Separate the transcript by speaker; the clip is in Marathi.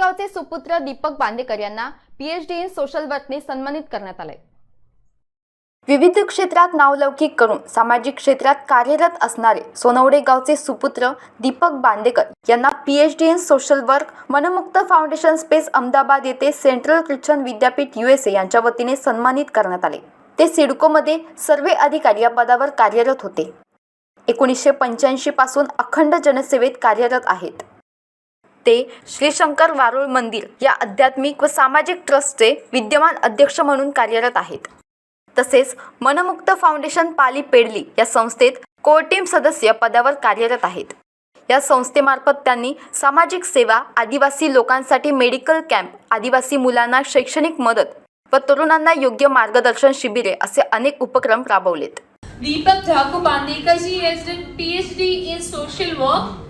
Speaker 1: मालेगावचे सुपुत्र दीपक बांदेकर यांना पीएचडी इन सोशल वर्कने सन्मानित करण्यात आले विविध क्षेत्रात नावलौकिक करून सामाजिक क्षेत्रात कार्यरत असणारे सोनवडे गावचे सुपुत्र दीपक बांदेकर यांना PhD in social work Manmukt foundation space Ahmedabad येथे सेंट्रल ख्रिश्चन विद्यापीठ युएसए यांच्या वतीने सन्मानित करण्यात आले. ते सिडकोमध्ये सर्वे अधिकारी या पदावर कार्यरत होते. एकोणीसशे पंच्याऐंशी पासून अखंड जनसेवेत कार्यरत आहेत. ते श्रीशंकर वारुळ मंदिर या आध्यात्मिक व सामाजिक ट्रस्टचे विद्यमान अध्यक्ष म्हणून कार्यरत आहेत. तसेच मनमुक्त फाउंडेशन पाली पेडली या संस्थेत कोर टीम सदस्य पदावर कार्यरत आहेत. या संस्थेमार्फत त्यांनी सामाजिक सेवा आदिवासी लोकांसाठी मेडिकल कॅम्प आदिवासी मुलांना शैक्षणिक मदत व तरुणांना योग्य मार्गदर्शन शिबिरे असे अनेक उपक्रम राबवलेत.
Speaker 2: Deepak Thakur Bandekar ji P H D in social work